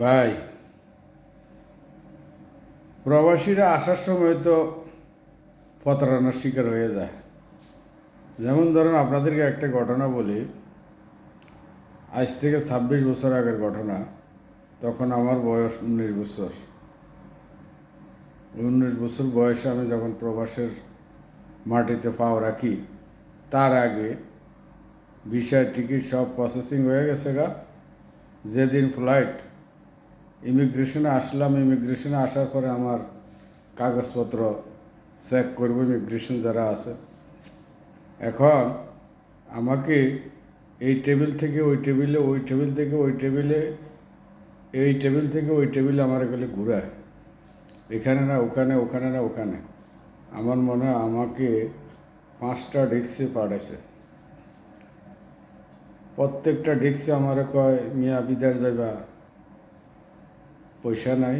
ভাই, প্রবাসীরা আসার সময় তো প্রতারণার শিকার হয়ে যায়। যেমন ধরুন আপনাদেরকে একটা ঘটনা বলি, আজ থেকে ছাব্বিশ বছর আগের ঘটনা, তখন আমার বয়স উনিশ বছর। উনিশ বছর বয়সে আমি যখন প্রবাসের মাটিতে পাও রাখি, তার আগে ভিসার টিকিট সব প্রসেসিং হয়ে গেছে গা। যেদিন ফ্লাইট ইমিগ্রেশনে আসলাম, ইমিগ্রেশনে আসার পরে আমার কাগজপত্র চেক করব, ইমিগ্রেশন যারা আছে। এখন আমাকে এই টেবিল থেকে ওই টেবিলে, ওই টেবিল থেকে ওই টেবিলে, এই টেবিল থেকে ওই টেবিলে আমার এগুলো ঘুরায়। এখানে না, ওখানে ওখানে না, ওখানে। আমার মনে হয় আমাকে পাঁচটা ডেস্কে পাঠাইছে। প্রত্যেকটা ডেস্কে আমার কয়, মিয়া বিদার যাইবা। পয়সা নাই,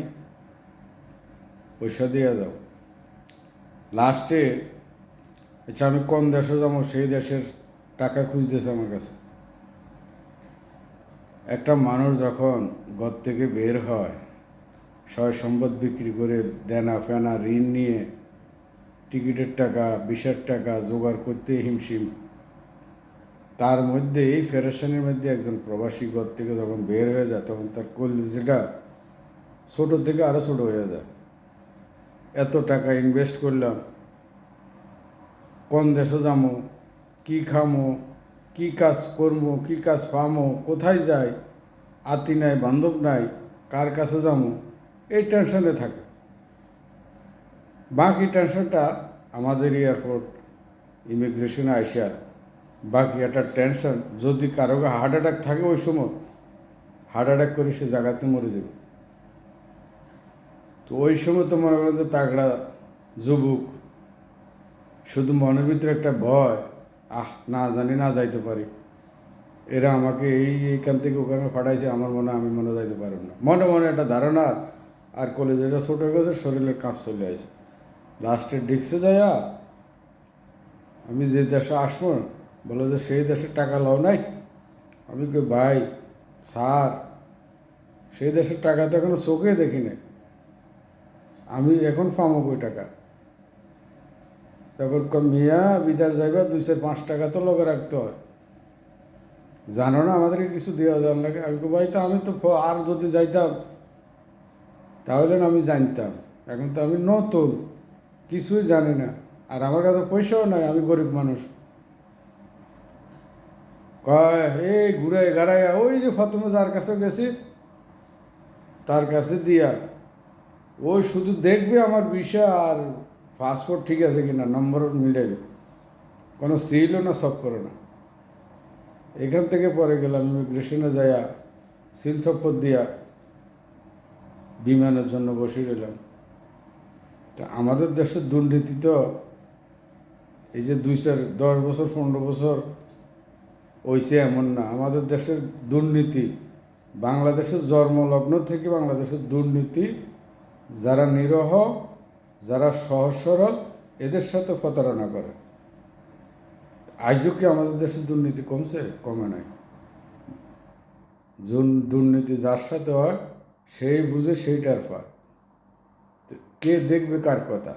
পয়সা দিয়ে দাও। লাস্টে আচ্ছা আমি কোন দেশে যাব, সেই দেশের টাকা খুঁজতেছে আমার কাছে। একটা মানুষ যখন ঘর থেকে বের হয়, সয় সম্পদ বিক্রি করে দেনা ফেনা, ঋণ নিয়ে টিকিটের টাকা বিশের টাকা জোগাড় করতে হিমশিম, তার মধ্যে এই ফেডারেশনের মধ্যে একজন প্রবাসী ঘর থেকে যখন বের হয়ে যায়, তখন তার কলিজাটা ছোটো থেকে আরও ছোটো হয়ে যায়। এত টাকা ইনভেস্ট করলাম। কোন দেশে যাব? কী খামো কী কাজ করব? কী কাজ পামো কোথায় যাই? আতি নাই, বান্ধব নাই, কার কাছে যাব? এই টেনশনে থাকে। বাকি টেনশনটা আমাদের এয়ারপোর্ট ইমিগ্রেশনে আইসা, বাকি একটা টেনশন যদি কারও হার্ট অ্যাটাক থাকে ওই সময় হার্ট অ্যাটাক করে সে জায়গাতে মরে যাবে। তো ওই সময় তো মনে করেন তাগড়া যুবক, শুধু মনের ভিতরে একটা ভয়, আহ, না জানি, না যাইতে পারি। এরা আমাকে এই, এইখান থেকে ওখানে পাঠাইছে আমার মনে আমি মনে যাইতে পারব না। মনে মনে একটা ধারণা আর কলেজেটা ছোট হয়ে গেছে, শরীরের কাঁপ চলে আসে। লাস্টের ডিক্সে যাইয়া আমি যে দেশে আসব, বলো যে সেই দেশের টাকা লাও নাই? আমি কই, ভাই, স্যার, সেই দেশের টাকা তো এখনও চোখে দেখি নাই। আমি এখন পামো কই টাকা? ক মিয়া, বিদার যাইবা দুইশো পাঁচ টাকা তো লগে রাখতে হয়। জানো না, আমাদেরকে কিছু দেওয়া যান লাগে আমি ভাই, তো আমি তো আর যদি যাইতাম, তাহলে আমি জানতাম। এখন তো আমি নতুন, কিছুই জানি না। আর আমার কাছে পয়সাও নাই, আমি গরিব মানুষ। কয় এই ঘুরাই গাড়াইয়া, ওই যে ফতমে যার কাছে গেছি, তার কাছে দিয়া ওই শুধু দেখবে আমার বিষয় আর পাসপোর্ট ঠিক আছে কিনা নম্বর মিলাইবে কোনো সিলও না, সব করে না। এখান থেকে পরে গেলাম ইমিগ্রেশনে যাইয়া সিল সপ্পর দিয়া বিমানের জন্য বসে রইলাম। তা আমাদের দেশের দুর্নীতি তো এই যে দুই চার, দশ বছর, পনেরো বছর হইছে এমন না। আমাদের দেশের দুর্নীতি, বাংলাদেশের জন্মলগ্ন থেকে বাংলাদেশের দুর্নীতি যারা নিরহ, যারা সহজ সরল এদের সাথে প্রতারণা করে। আজও কি আমাদের দেশের দুর্নীতি কমছে? কমে নাই। দুর্নীতি যার সাথে হয়, সেই বুঝে সেইটার পায় কে দেখবে কার কথা?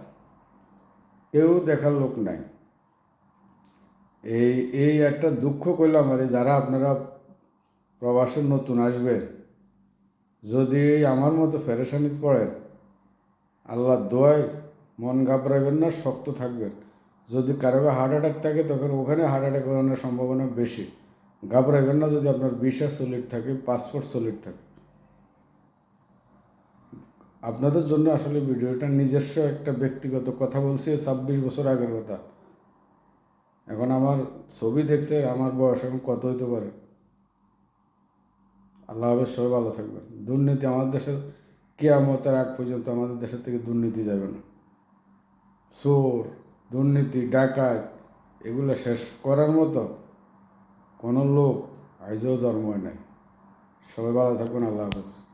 কেউ দেখার লোক নাই। এই এই একটা দুঃখ করলাম আর যারা আপনারা প্রবাসের নতুন আসবেন, যদি আমার মতো ফেরেশানিত পড়েন আল্লাহ দোয়ায় মন ঘাবড়াবেন না, শক্ত থাকবেন। যদি কারও হার্ট অ্যাটাক থাকে, তখন ওখানে হার্ট অ্যাটাক হওয়ার সম্ভাবনা বেশি। ঘাবড়াবেন না যদি আপনার ভিসা সলিড থাকে পাসপোর্ট সলিড থাকে। আপনাদের জন্য আসলে ভিডিওটা নিজস্ব একটা ব্যক্তিগত কথা বলছি ছাব্বিশ বছর আগের কথা। এখন আমার ছবি দেখছে, আমার বয়স এখন কত হইতে পারে? আল্লাহ হাফেজ, সবাই ভালো থাকবেন। দুর্নীতি আমাদের দেশের কেয়ামতের আগ পর্যন্ত আমাদের দেশের থেকে দুর্নীতি যাবে না। চোর, দুর্নীতি, ডাকাত, এগুলো শেষ করার মতো কোনো লোক আইজও জন্ম নাই। সবাই ভালো থাকুন, আল্লাহ হাফেজ।